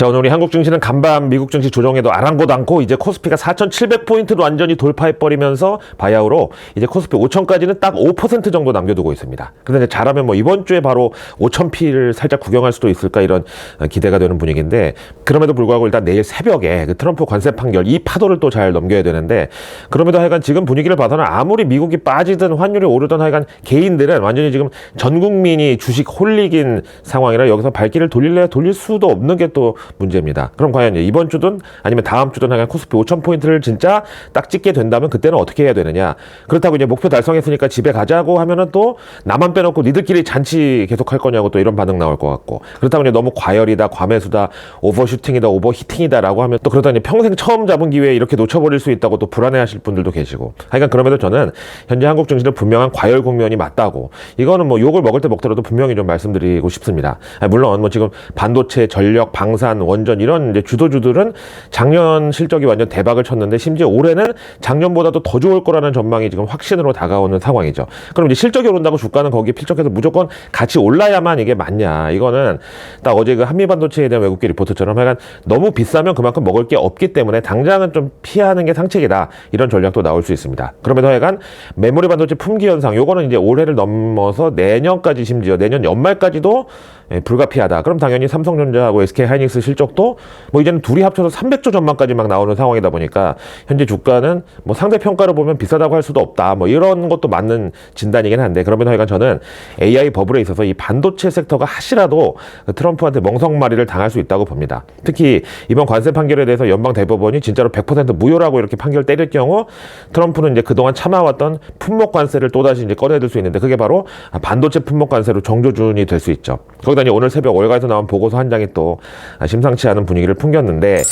자, 오늘 우리 한국 증시는 간밤 미국 증시 조정에도 아랑곳 않고 이제 코스피가 4,700포인트를 완전히 돌파해버리면서 바야흐로 이제 코스피 5,000까지는 딱 5% 정도 남겨두고 있습니다. 이제 잘하면 뭐 이번 주에 바로 5,000피를 살짝 구경할 수도 있을까 이런 어, 기대가 되는 분위기인데 그럼에도 불구하고 일단 내일 새벽에 그 트럼프 관세 판결 이 파도를 또 잘 넘겨야 되는데 그럼에도 하여간 지금 분위기를 봐서는 아무리 미국이 빠지든 환율이 오르든 하여간 개인들은 완전히 지금 전 국민이 주식 홀릭인 상황이라 여기서 발길을 돌릴래 돌릴 수도 없는 게또 문제입니다. 그럼 과연 이번 주든 아니면 다음 주든 하여간 코스피 5천 포인트를 진짜 딱 찍게 된다면 그때는 어떻게 해야 되느냐? 그렇다고 이제 목표 달성했으니까 집에 가자고 하면은 또 나만 빼놓고 니들끼리 잔치 계속 할 거냐고 또 이런 반응 나올 것 같고 그렇다고 이제 너무 과열이다, 과매수다, 오버슈팅이다, 오버히팅이다라고 하면 또 그러다 이제 평생 처음 잡은 기회에 이렇게 놓쳐버릴 수 있다고 또 불안해하실 분들도 계시고 하여간 그럼에도 저는 현재 한국 증시는 분명한 과열 국면이 맞다고 이거는 뭐 욕을 먹을 때 먹더라도 분명히 좀 말씀드리고 싶습니다. 아, 물론 뭐 지금 반도체, 전력, 방산, 원전 이런 이제 주도주들은 작년 실적이 완전 대박을 쳤는데 심지어 올해는 작년보다도 더 좋을 거라는 전망이 지금 확신으로 다가오는 상황이죠. 그럼 이제 실적이 오른다고 주가는 거기에 필적해서 무조건 같이 올라야만 이게 맞냐? 이거는 딱 어제 그 한미 반도체에 대한 외국계 리포트처럼 약간 너무 비싸면 그만큼 먹을 게 없기 때문에 당장은 좀 피하는 게 상책이다. 이런 전략도 나올 수 있습니다. 그럼에도 하여간 메모리 반도체 품귀 현상 요거는 이제 올해를 넘어서 내년까지 심지어 내년 연말까지도 예, 불가피하다. 그럼 당연히 삼성전자하고 SK 하이닉스 실적도 뭐 이제는 둘이 합쳐서 300조 전망까지 막 나오는 상황이다 보니까 현재 주가는 뭐 상대 평가를 보면 비싸다고 할 수도 없다. 뭐 이런 것도 맞는 진단이긴 한데 그러면 하여간 저는 AI 버블에 있어서 이 반도체 섹터가 하시라도 그 트럼프한테 멍석마리를 당할 수 있다고 봅니다. 특히 이번 관세 판결에 대해서 연방 대법원이 진짜로 100% 무효라고 이렇게 판결 때릴 경우 트럼프는 이제 그동안 참아왔던 품목 관세를 또다시 이제 꺼내들 수 있는데 그게 바로 반도체 품목 관세로 정조준이 될 수 있죠. 거기다 이제 오늘 새벽 월가에서 나온 보고서 한 장이 또 심상치 않은 분위기를 풍겼는데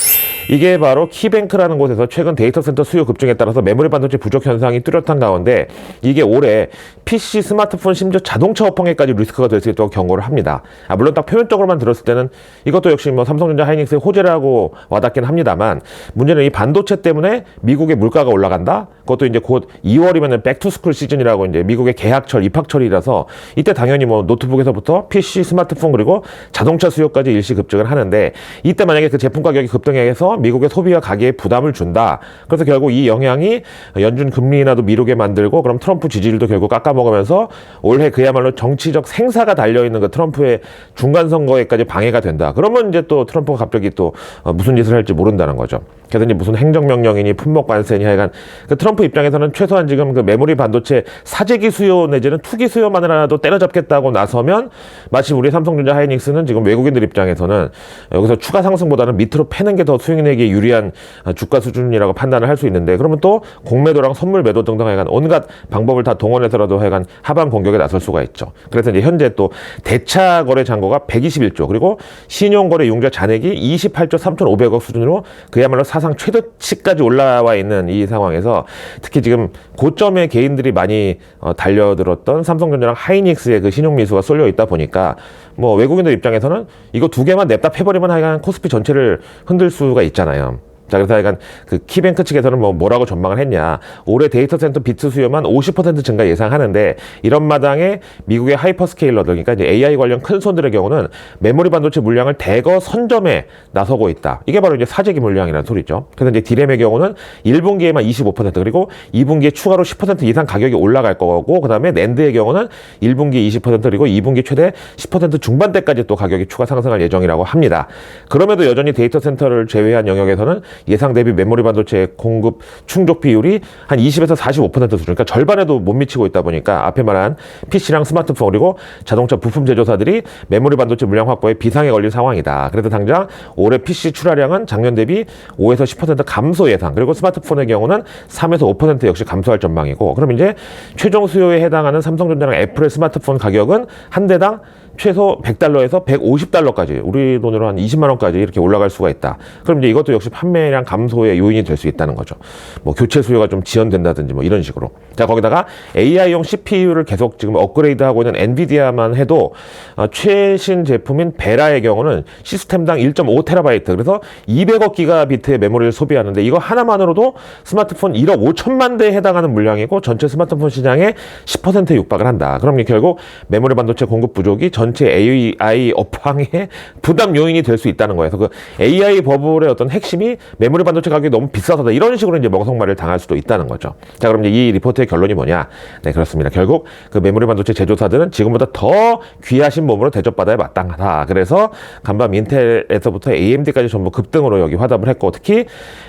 이게 바로 키뱅크라는 곳에서 최근 데이터 센터 수요 급증에 따라서 메모리 반도체 부족 현상이 뚜렷한 가운데 이게 올해 PC, 스마트폰, 심지어 자동차 업황에까지 리스크가 될 수 있다고 경고를 합니다. 아, 물론 딱 표면적으로만 들었을 때는 이것도 역시 뭐 삼성전자 하이닉스의 호재라고 와닿긴 합니다만 문제는 이 반도체 때문에 미국의 물가가 올라간다? 그것도 이제 곧 2월이면 백투스쿨 시즌이라고 이제 미국의 개학철, 입학철이라서 이때 당연히 뭐 노트북에서부터 PC, 스마트폰 그리고 자동차 수요까지 일시 급증을 하는데 이때 만약에 그 제품 가격이 급등해서 미국의 소비와 가계에 부담을 준다. 그래서 결국 이 영향이 연준 금리 인하도 미루게 만들고 그럼 트럼프 지지율도 결국 깎아먹으면서 올해 그야말로 정치적 생사가 달려있는 그 트럼프의 중간 선거에까지 방해가 된다. 그러면 이제 또 트럼프가 갑자기 또 어, 무슨 짓을 할지 모른다는 거죠. 그래서 이제 무슨 행정명령이니 품목 관세니 하여간 그 트럼프 입장에서는 최소한 지금 그 메모리 반도체 사재기 수요 내지는 투기 수요만이라도 때려잡겠다고 나서면 마치 우리 삼성전자 하이닉스는 지금 외국인들 입장에서는 여기서 추가 상승보다는 밑으로 패는 게 더 수익내기에 유리한 주가 수준이라고 판단을 할 수 있는데 그러면 또 공매도랑 선물 매도 등등 하여간 온갖 방법을 다 동원해서라도 하여간 하반 공격에 나설 수가 있죠. 그래서 이제 현재 또 대차 거래 잔고가 121조 그리고 신용거래 융자 잔액이 28조 3,500억 수준으로 그야말로 사상 최대치까지 올라와 있는 이 상황에서 특히 지금 고점에 개인들이 많이 어, 달려들었던 삼성전자랑 하이닉스의 그 신용미수가 쏠려 있다 보니까 뭐 외국인들 입장에서는 이거 두 개만 냅다 패버리면 하여간 코스피 전체를 흔들 수가 있잖아요. 자, 그래서 약간 그 키뱅크 측에서는 뭐 뭐라고 전망을 했냐. 올해 데이터 센터 비트 수요만 50% 증가 예상하는데 이런 마당에 미국의 하이퍼스케일러들, 그러니까 이제 AI 관련 큰 손들의 경우는 메모리 반도체 물량을 대거 선점에 나서고 있다. 이게 바로 이제 사재기 물량이라는 소리죠. 그래서 이제 디램의 경우는 1분기에만 25% 그리고 2분기에 추가로 10% 이상 가격이 올라갈 거고 그다음에 낸드의 경우는 1분기 20% 그리고 2분기 최대 10% 중반대까지 또 가격이 추가 상승할 예정이라고 합니다. 그럼에도 여전히 데이터 센터를 제외한 영역에서는 예상 대비 메모리 반도체 공급 충족 비율이 한 20에서 45% 수준, 그러니까 절반에도 못 미치고 있다 보니까 앞에 말한 PC랑 스마트폰 그리고 자동차 부품 제조사들이 메모리 반도체 물량 확보에 비상에 걸린 상황이다. 그래서 당장 올해 PC 출하량은 작년 대비 5에서 10% 감소 예상, 그리고 스마트폰의 경우는 3에서 5% 역시 감소할 전망이고, 그럼 이제 최종 수요에 해당하는 삼성전자랑 애플의 스마트폰 가격은 한 대당 최소 100달러에서 150달러까지 우리 돈으로 한 20만 원까지 이렇게 올라갈 수가 있다. 그럼 이제 이것도 역시 판매량 감소의 요인이 될 수 있다는 거죠. 뭐 교체 수요가 좀 지연된다든지 뭐 이런 식으로. 자 거기다가 AI용 CPU를 계속 지금 업그레이드하고 있는 엔비디아만 해도 어, 최신 제품인 베라의 경우는 시스템당 1.5 테라바이트 그래서 200억 기가비트의 메모리를 소비하는데 이거 하나만으로도 스마트폰 1억 5천만 대에 해당하는 물량이고 전체 스마트폰 시장의 10% 육박을 한다. 그럼 결국 메모리 반도체 공급 부족이 전 전체 AI 업황의 부담 요인이 될 수 있다는 거예요. 그래서 그 AI 버블의 어떤 핵심이 메모리 반도체 가격이 너무 비싸서다 이런 식으로 이제 멍석말을 당할 수도 있다는 거죠. 자, 그럼 이제 이 리포트의 결론이 뭐냐? 네, 그렇습니다. 결국 그 메모리 반도체 제조사들은 지금보다 더 귀하신 몸으로 대접받아야 마땅하다. 그래서 간밤 인텔에서부터 AMD까지 전부 급등으로 여기 화답을 했고 특히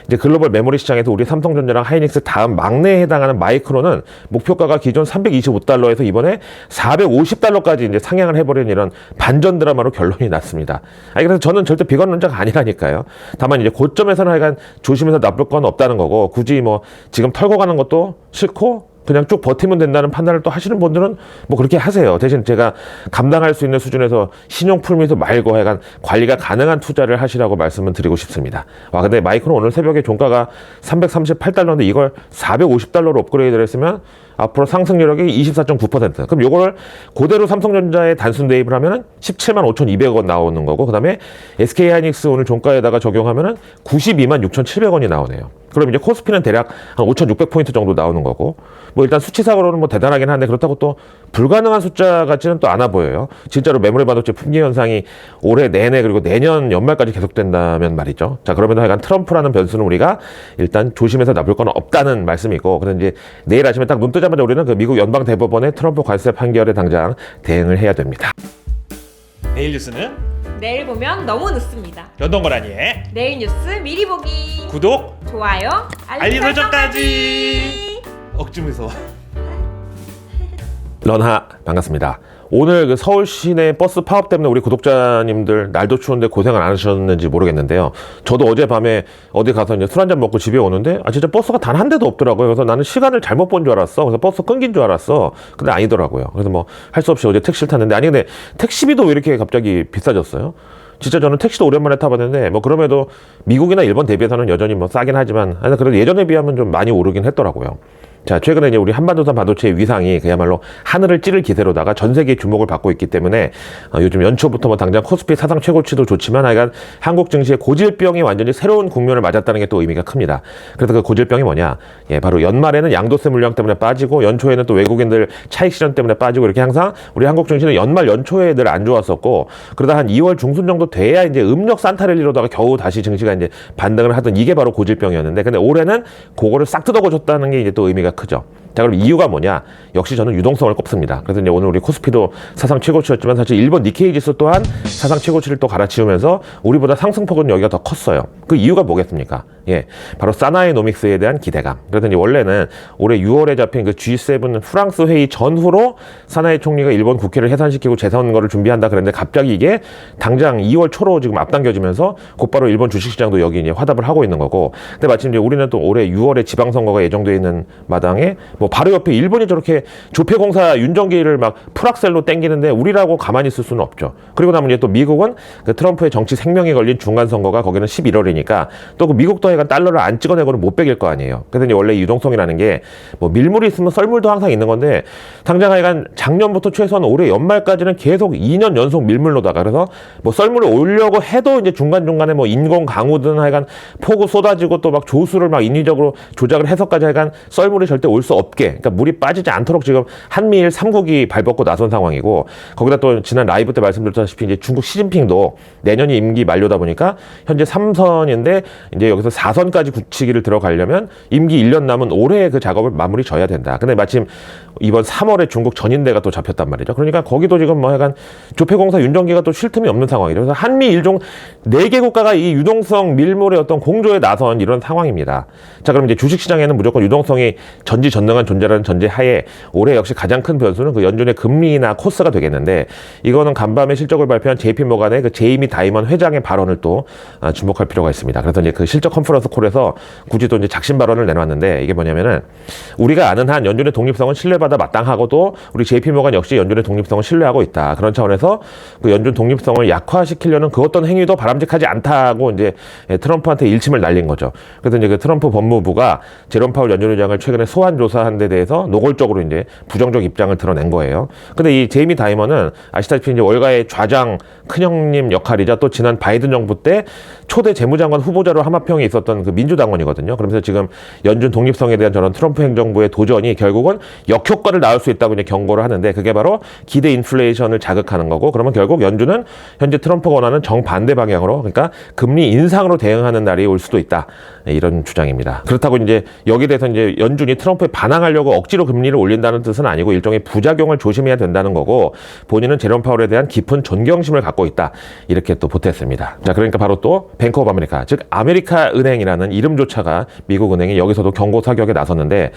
이제 글로벌 메모리 시장에서 우리 삼성전자랑 하이닉스 다음 막내에 해당하는 마이크론은 목표가가 기존 325달러에서 이번에 450달러까지 이제 상향을 해버 이런 반전 드라마로 결론이 났습니다. 아니 그래서 저는 절대 비관론자가 아니라니까요. 다만 이제 고점에서는 하여간 조심해서 나쁠 건 없다는 거고 굳이 뭐 지금 털고 가는 것도 싫고 그냥 쭉 버티면 된다는 판단을 또 하시는 분들은 뭐 그렇게 하세요. 대신 제가 감당할 수 있는 수준에서 신용풀면서 말고 하여간 관리가 가능한 투자를 하시라고 말씀을 드리고 싶습니다. 와, 근데 마이크론 오늘 새벽에 종가가 338달러인데 이걸 450달러로 업그레이드를 했으면 앞으로 상승률이 24.9%. 그럼 요거를 그대로 삼성전자에 단순 대입을 하면은 17만 5,200원 나오는 거고, 그 다음에 SK 하이닉스 오늘 종가에다가 적용하면은 92만 6,700원이 나오네요. 그럼 이제 코스피는 대략 한 5,600포인트 정도 나오는 거고, 뭐 일단 수치상으로는 뭐 대단하긴 한데 그렇다고 또 불가능한 숫자 같지는 또 않아 보여요. 진짜로 메모리 반도체 품귀 현상이 올해 내내 그리고 내년 연말까지 계속된다면 말이죠. 자, 그러면 하여간 트럼프라는 변수는 우리가 일단 조심해서 나쁠 건 없다는 말씀이고, 그래서 이제 내일 아침에 딱 눈 뜨자 마자 우리는 그 미국 연방 대법원의 트럼프 관세 판결에 당장 대응을 해야 됩니다. 내일 뉴스는 내일 보면 너무 늦습니다. 연동거라니의 내일 뉴스 미리 보기. 구독, 좋아요, 알림 설정까지. 억지 무서워. 런하 반갑습니다. 오늘 그 서울 시내 버스 파업 때문에 우리 구독자님들 날도 추운데 고생을 안 하셨는지 모르겠는데요. 저도 어젯밤에 어디 가서 이제 술 한잔 먹고 집에 오는데 아 진짜 버스가 단 한 대도 없더라고요. 그래서 나는 시간을 잘못 본 줄 알았어. 그래서 버스 끊긴 줄 알았어. 근데 아니더라고요. 그래서 뭐 할 수 없이 어제 택시를 탔는데 아니 근데 택시비도 왜 이렇게 갑자기 비싸졌어요? 진짜 저는 택시도 오랜만에 타봤는데 뭐 그럼에도 미국이나 일본 대비해서는 여전히 뭐 싸긴 하지만 아니 그래도 예전에 비하면 좀 많이 오르긴 했더라고요. 자, 최근에 이제 우리 한반도산 반도체의 위상이 그야말로 하늘을 찌를 기세로다가 전 세계의 주목을 받고 있기 때문에 어, 요즘 연초부터 뭐 당장 코스피 사상 최고치도 좋지만 하여간 한국 증시의 고질병이 완전히 새로운 국면을 맞았다는 게 또 의미가 큽니다. 그래서 그 고질병이 뭐냐? 예, 바로 연말에는 양도세 물량 때문에 빠지고 연초에는 또 외국인들 차익 실현 때문에 빠지고 이렇게 항상 우리 한국 증시는 연말 연초에 늘 안 좋았었고 그러다 한 2월 중순 정도 돼야 이제 음력 산타랠리로다가 겨우 다시 증시가 이제 반등을 하던 이게 바로 고질병이었는데 근데 올해는 그거를 싹 뜯어고줬다는 게 이제 또 의미가 크죠. 자, 그럼 이유가 뭐냐? 역시 저는 유동성을 꼽습니다. 그래서 이제 오늘 우리 코스피도 사상 최고치였지만 사실 일본 니케이 지수 또한 사상 최고치를 또 갈아치우면서 우리보다 상승폭은 여기가 더 컸어요. 그 이유가 뭐겠습니까? 예. 바로 사나이노믹스에 대한 기대감. 그래서 이제 원래는 올해 6월에 잡힌 그 G7 프랑스 회의 전후로 사나이 총리가 일본 국회를 해산시키고 재선거를 준비한다 그랬는데 갑자기 이게 당장 2월 초로 지금 앞당겨지면서 곧바로 일본 주식시장도 여기 이제 화답을 하고 있는 거고. 근데 마침 이제 우리는 또 올해 6월에 지방선거가 예정돼 있는 마당에 뭐 바로 옆에 일본이 저렇게 조폐공사 윤정기를 막 풀악셀로 땡기는데 우리라고 가만히 있을 수는 없죠. 그리고 나면 이제 또 미국은 그 트럼프의 정치 생명이 걸린 중간 선거가 거기는 11월이니까 또 그 미국도 하여간 달러를 안 찍어내고는 못 빼길 거 아니에요. 그래서 이제 원래 이 유동성이라는 게 뭐 밀물이 있으면 썰물도 항상 있는 건데 당장 하여간 작년부터 최소한 올해 연말까지는 계속 2년 연속 밀물로다가 그래서 뭐 썰물을 올려고 해도 이제 중간중간에 뭐 인공 강우든 하여간 폭우 쏟아지고 또 막 조수를 막 인위적으로 조작을 해서까지 하여간 썰물이 절대 올 수 없게 그러니까 물이 빠지지 않도록 지금 한미일 삼국이 발벗고 나선 상황이고 거기다 또 지난 라이브 때 말씀드렸다시피 이제 중국 시진핑도 내년이 임기 만료다 보니까 현재 3선인데 이제 여기서 4선까지 굳히기를 들어가려면 임기 1년 남은 올해 그 작업을 마무리 져야 된다. 근데 마침 이번 3월에 중국 전인대가 또 잡혔단 말이죠. 그러니까 거기도 지금 뭐 약간 조폐공사 윤정기가 또 쉴 틈이 없는 상황이죠. 그래서 한미 일종 네 개 국가가 이 유동성 밀물의 어떤 공조에 나선 이런 상황입니다. 자, 그럼 이제 주식시장에는 무조건 유동성이 전지전능한 존재라는 전제 하에 올해 역시 가장 큰 변수는 그 연준의 금리나 코스가 되겠는데 이거는 간밤에 실적을 발표한 JP 모간의 그 제이미 다이먼 회장의 발언을 또 아, 주목할 필요가 있습니다. 그래서 이제 그 실적 컨퍼런스 콜에서 굳이 또 이제 작심 발언을 내놨는데 이게 뭐냐면은 우리가 아는 한 연준의 독립성은 신뢰받아 마땅하고도 우리 JP 모간 역시 연준의 독립성을 신뢰하고 있다. 그런 차원에서 그 연준 독립성을 약화시키려는 그 어떤 행위도 바람직하지 않다고 이제 트럼프한테 일침을 날린 거죠. 그래서 이제 그 트럼프 법무부가 제롬 파월 연준 의장을 최근에 소환 조사한 하는 데 대해서 노골적으로 이제 부정적 입장을 드러낸 거예요. 근데 이 제이미 다이머는 아시다시피 이제 월가의 좌장 큰형님 역할이자 또 지난 바이든 정부 때 초대 재무장관 후보자로 하마평에 있었던 그 민주당원이거든요. 그러면서 지금 연준 독립성에 대한 저런 트럼프 행정부의 도전이 결국은 역효과를 낳을 수 있다고 이제 경고를 하는데 그게 바로 기대 인플레이션을 자극하는 거고 그러면 결국 연준은 현재 트럼프가 원하는 정반대 방향으로 그러니까 금리 인상으로 대응하는 날이 올 수도 있다. 네, 이런 주장입니다. 그렇다고 이제 여기에 대해서 이제 연준이 트럼프에 반항 하려고 억지로 금리를 올린다는 뜻은 아니고 일종의 부작용을 조심해야 된다는 거고 본인은 제롬 파월에 대한 깊은 존경심을 갖고 있다. 이렇게 또 보탰습니다. 자, 그러니까 바로 또 뱅크 오브 아메리카, 즉 아메리카 은행이라는 이름조차가 미국 은행이 여기서도 경고 사격에 나섰는데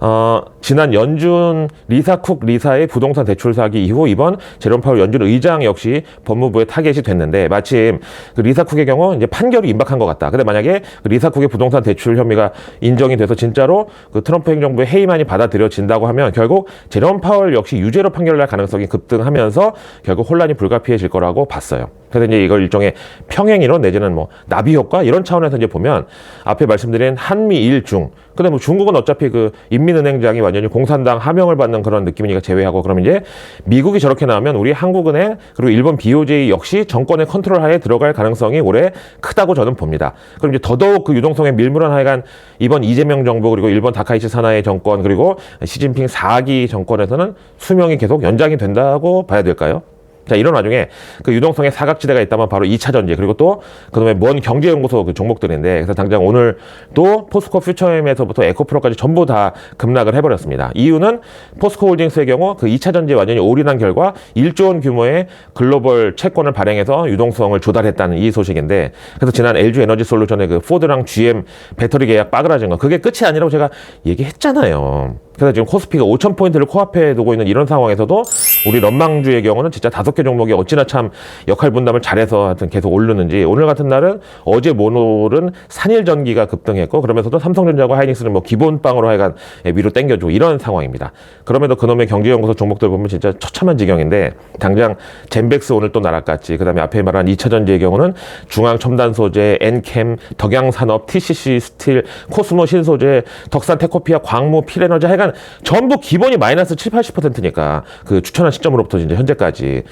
어, 지난 연준 리사 쿡 리사의 부동산 대출 사기 이후 이번 제롬 파월 연준 의장 역시 법무부에 타겟이 됐는데 마침 그 리사 쿡의 경우 이제 판결이 임박한 것 같다. 근데 만약에 그 리사 쿡의 부동산 대출 혐의가 인정이 돼서 진짜로 그 트럼프 행정부의 해임 안이 받아들여진다고 하면 결국 제롬 파월 역시 유죄로 판결날 가능성이 급등하면서 결국 혼란이 불가피해질 거라고 봤어요. 그래서 이제 이걸 일종의 평행이론 내지는 뭐 나비 효과 이런 차원에서 이제 보면 앞에 말씀드린 한미 일 중 근데 뭐 중국은 어차피 그 인민은행장이 완전히 공산당 하명을 받는 그런 느낌이니까 제외하고 그러면 이제 미국이 저렇게 나오면 우리 한국은행 그리고 일본 BOJ 역시 정권의 컨트롤 하에 들어갈 가능성이 올해 크다고 저는 봅니다. 그럼 이제 더더욱 그 유동성에 밀물한 하여간 이번 이재명 정부 그리고 일본 다카이치 사나이 정권 그리고 시진핑 4기 정권에서는 수명이 계속 연장이 된다고 봐야 될까요? 자, 이런 와중에 그 유동성의 사각지대가 있다면 바로 2차 전지, 그리고 또 그다음에 먼 경제연구소 그 종목들인데, 그래서 당장 오늘 또 포스코 퓨처엠에서부터 에코프로까지 전부 다 급락을 해버렸습니다. 이유는 포스코 홀딩스의 경우 그 2차 전지에 완전히 올인한 결과 1조 원 규모의 글로벌 채권을 발행해서 유동성을 조달했다는 이 소식인데, 그래서 지난 LG 에너지 솔루션의 그 포드랑 GM 배터리 계약 빠그라진 거, 그게 끝이 아니라고 제가 얘기했잖아요. 그래서 지금 코스피가 5,000포인트를 코앞에 두고 있는 이런 상황에서도 우리 런망주의 경우는 진짜 다섯 개 종목이 어찌나 참 역할 분담을 잘해서 하여튼 계속 오르는지 오늘 같은 날은 어제 모노는 산일전기가 급등했고 그러면서도 삼성전자와 하이닉스는 뭐 기본빵으로 하여간 위로 땡겨주고 이런 상황입니다. 그럼에도 그놈의 경제연구소 종목들 보면 진짜 처참한 지경인데 당장 젠백스 오늘 또 나락갔지. 그다음에 앞에 말한 2차전지의 경우는 중앙첨단소재, 엔캠, 덕양산업, TCC 스틸, 코스모 신소재, 덕산 테코피아, 광무, 필에너지 하여간 전부 기본이 마이너스 7, 80%니까 그 추천 한 시점으로부터 이제 현재까지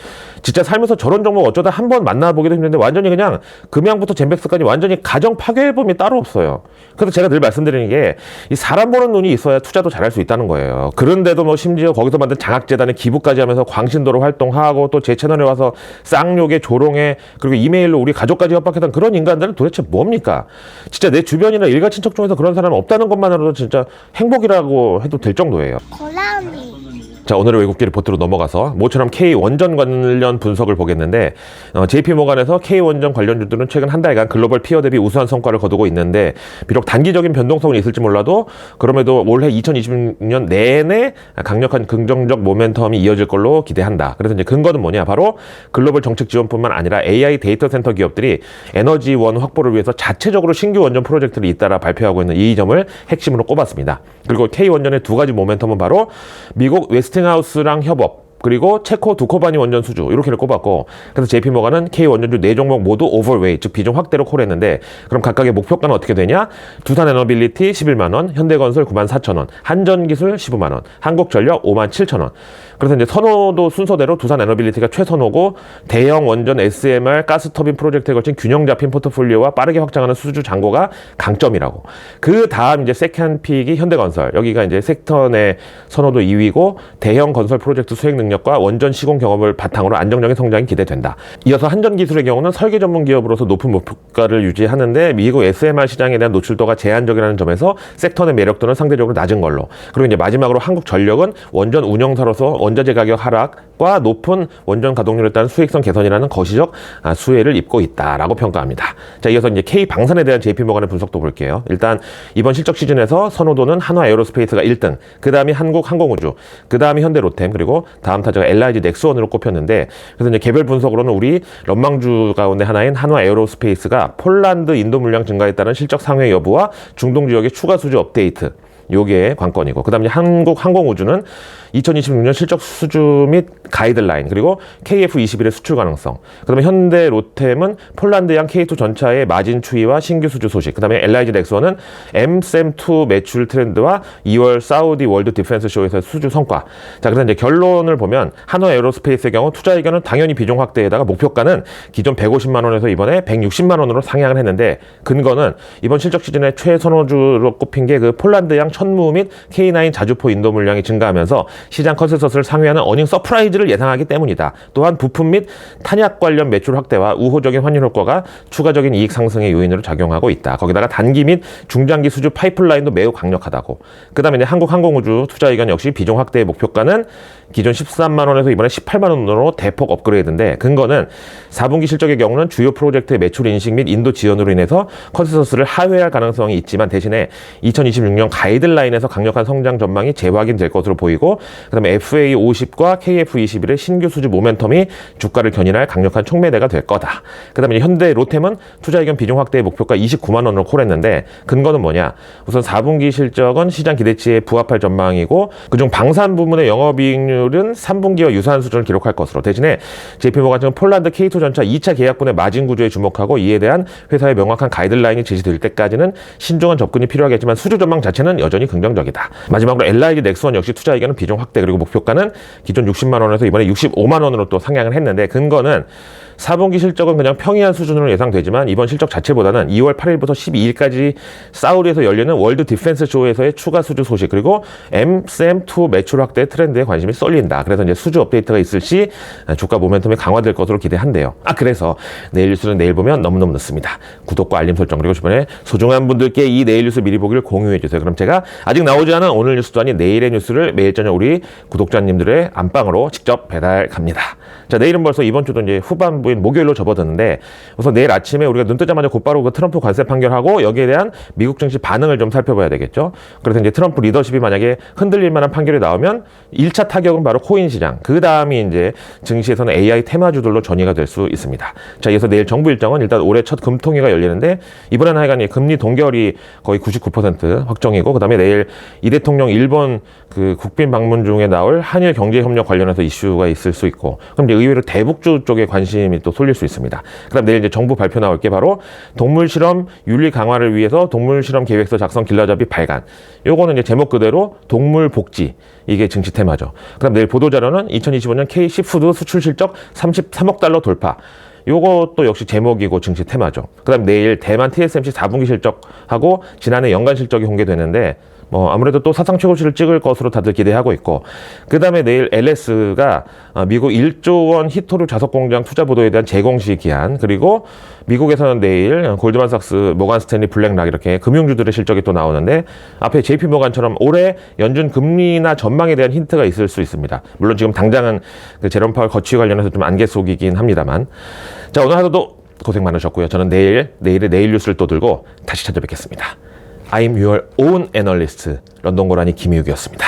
진짜 살면서 저런 종목 어쩌다 한 번 만나보기도 힘든데 완전히 그냥 금양부터 젠백스까지 완전히 가정 파괴 앨범이 따로 없어요. 그래서 제가 늘 말씀드리는 게 이 사람 보는 눈이 있어야 투자도 잘할 수 있다는 거예요. 그런데도 뭐 심지어 거기서 만든 장학재단에 기부까지 하면서 광신도로 활동하고 또 제 채널에 와서 쌍욕에 조롱에 그리고 이메일로 우리 가족까지 협박했던 그런 인간들은 도대체 뭡니까? 진짜 내 주변이나 일가 친척 중에서 그런 사람 없다는 것만으로도 진짜 행복이라고 해도 될 정도예요. 고라니 자 오늘의 외국계 리포트로 넘어가서 모처럼 K 원전 관련 분석을 보겠는데 어, JP 모간에서 K 원전 관련주들은 최근 한 달간 글로벌 피어 대비 우수한 성과를 거두고 있는데 비록 단기적인 변동성은 있을지 몰라도 그럼에도 올해 2026년 내내 강력한 긍정적 모멘텀이 이어질 걸로 기대한다. 그래서 이제 근거는 뭐냐 바로 글로벌 정책 지원뿐만 아니라 AI 데이터 센터 기업들이 에너지 원 확보를 위해서 자체적으로 신규 원전 프로젝트를 잇따라 발표하고 있는 이 점을 핵심으로 꼽았습니다. 그리고 K 원전의 두 가지 모멘텀은 바로 미국 웨스 팅하우스랑 협업 그리고 체코 두코바니 원전 수주 이렇게를 꼽았고 그래서 JP 모가는 K 원전주 네 종목 모두 오버웨이 즉 비중 확대로 콜했는데 그럼 각각의 목표가는 어떻게 되냐? 두산 에너빌리티 11만 원, 현대건설 9만 4천 원, 한전기술 15만 원, 한국전력 5만 7천 원. 그래서 이제 선호도 순서대로 두산 에너빌리티가 최선호고 대형 원전 SMR 가스터빈 프로젝트에 걸친 균형 잡힌 포트폴리오와 빠르게 확장하는 수주 잔고가 강점이라고. 그 다음 이제 세컨 픽이 현대건설. 여기가 이제 섹터 내 선호도 2위고 대형 건설 프로젝트 수행 능력 과 원전 시공 경험을 바탕으로 안정적인 성장이 기대된다. 이어서 한전 기술의 경우는 설계 전문 기업으로서 높은 목표가를 유지하는데 미국 SMR 시장에 대한 노출도가 제한적이라는 점에서 섹터 내 매력도는 상대적으로 낮은 걸로. 그리고 이제 마지막으로 한국 전력은 원전 운영사로서 원자재 가격 하락 과 높은 원전 가동률에 따른 수익성 개선이라는 거시적 아, 수혜를 입고 있다라고 평가합니다. 자, 이어서 이제 K 방산에 대한 JP 모간의 분석도 볼게요. 일단 이번 실적 시즌에서 선호도는 한화 에어로스페이스가 1등, 그 다음이 한국 항공우주, 그 다음이 현대로템, 그리고 다음 타자가 LIG 넥스원으로 꼽혔는데 그래서 이제 개별 분석으로는 우리 런망주 가운데 하나인 한화 에어로스페이스가 폴란드 인도 물량 증가에 따른 실적 상회 여부와 중동 지역의 추가 수주 업데이트 요게 관건이고 그다음에 한국 항공우주는 2026년 실적 수주 및 가이드라인 그리고 KF21의 수출 가능성. 그다음에 현대 로템은 폴란드양 K2 전차의 마진 추이와 신규 수주 소식. 그다음에 LIG 넥스원은 MSM2 매출 트렌드와 2월 사우디 월드 디펜스 쇼에서 수주 성과. 자 그래서 이제 결론을 보면 한화 에어로스페이스의 경우 투자 의견은 당연히 비중 확대에다가 목표가는 기존 150만 원에서 이번에 160만 원으로 상향을 했는데 근거는 이번 실적 시즌의 최선호주로 꼽힌 게 그 폴란드양 천무 및 K9 자주포 인도 물량이 증가하면서 시장 컨센서스를 상회하는 어닝 서프라이즈를 예상하기 때문이다. 또한 부품 및 탄약 관련 매출 확대와 우호적인 환율 효과가 추가적인 이익 상승의 요인으로 작용하고 있다. 거기다가 단기 및 중장기 수주 파이프라인도 매우 강력하다고. 그다음에 이제 한국항공우주 투자 의견 역시 비중 확대의 목표가는 기존 13만 원에서 이번에 18만 원으로 대폭 업그레이드인데 근거는 4분기 실적의 경우는 주요 프로젝트의 매출 인식 및 인도 지원으로 인해서 컨센서스를 하회할 가능성이 있지만 대신에 2026년 가이드라인에서 강력한 성장 전망이 재확인될 것으로 보이고 그다음에 FA50과 KF21의 신규 수주 모멘텀이 주가를 견인할 강력한 촉매대가 될 거다. 그다음에 현대 로템은 투자 의견 비중 확대의 목표가 29만 원으로 콜했는데 근거는 뭐냐? 우선 4분기 실적은 시장 기대치에 부합할 전망이고 그중 방산 부문의 영업이익률은 3분기와 유사한 수준을 기록할 것으로 대신에 JP모간처럼 폴란드 K2 전차 2차 계약분의 마진 구조에 주목하고 이에 대한 회사의 명확한 가이드라인이 제시될 때까지는 신중한 접근이 필요하겠지만 수주 전망 자체는 여전히 긍정적이다. 마지막으로 LIG 넥스원 역시 투자 의견은 비중 확대 그리고 목표가는 기존 60만 원에서 이번에 65만 원으로 또 상향을 했는데 근거는 4분기 실적은 그냥 평이한 수준으로 예상되지만 이번 실적 자체보다는 2월 8일부터 12일까지 사우디에서 열리는 월드 디펜스 쇼에서의 추가 수주 소식 그리고 MSM2 매출 확대 트렌드에 관심이 쏠린다. 그래서 이제 수주 업데이트가 있을 시 주가 모멘텀이 강화될 것으로 기대한대요. 아 그래서 내일 뉴스는 내일 보면 너무너무 늦습니다. 구독과 알림 설정 그리고 주변에 소중한 분들께 이 내일 뉴스 미리 보기를 공유해 주세요. 그럼 제가 아직 나오지 않은 오늘 뉴스도 아닌 내일의 뉴스를 매일 저녁 우리 구독자님들의 안방으로 직접 배달 갑니다. 자 내일은 벌써 이번 주도 이제 후반 부인 목요일로 접어드는데 우선 내일 아침에 우리가 눈 뜨자마자 곧바로 그 트럼프 관세 판결하고 여기에 대한 미국 증시 반응을 좀 살펴봐야 되겠죠. 그래서 이제 트럼프 리더십이 만약에 흔들릴 만한 판결이 나오면 1차 타격은 바로 코인 시장. 그 다음이 이제 증시에서는 AI 테마주들로 전이가 될 수 있습니다. 자, 이어서 내일 정부 일정은 일단 올해 첫 금통위가 열리는데 이번에는 하여간 이 금리 동결이 거의 99% 확정이고 그다음에 내일 이 대통령 일본 그 국빈 방문 중에 나올 한일 경제 협력 관련해서 이슈가 있을 수 있고 그럼 이제 의외로 대북주 쪽에 관심이 또 쏠릴 수 있습니다. 그다음 내일 이제 정부 발표 나올 게 바로 동물 실험 윤리 강화를 위해서 동물 실험 계획서 작성 길라잡이 발간. 요거는 이제 제목 그대로 동물 복지 이게 증시 테마죠. 그다음 내일 보도 자료는 2025년 K 시푸드 수출 실적 33억 달러 돌파. 요것도 역시 제목이고 증시 테마죠. 그다음 내일 대만 TSMC 4분기 실적하고 지난해 연간 실적이 공개되는데 뭐 아무래도 또 사상 최고치를 찍을 것으로 다들 기대하고 있고 그 다음에 내일 LS가 어, 미국 1조 원 히토류 자석 공장 투자 보도에 대한 재공시 기한 그리고 미국에서는 내일 골드만삭스, 모간 스탠리, 블랙락 이렇게 금융주들의 실적이 또 나오는데 앞에 JP 모간처럼 올해 연준 금리나 전망에 대한 힌트가 있을 수 있습니다. 물론 지금 당장은 그 제롬 파월 거취 관련해서 좀 안개 속이긴 합니다만 자 오늘 하루도 고생 많으셨고요. 저는 내일 내일의 내일 뉴스를 또 들고 다시 찾아뵙겠습니다. I'm your own analyst. 런던 고라니 김희욱이었습니다.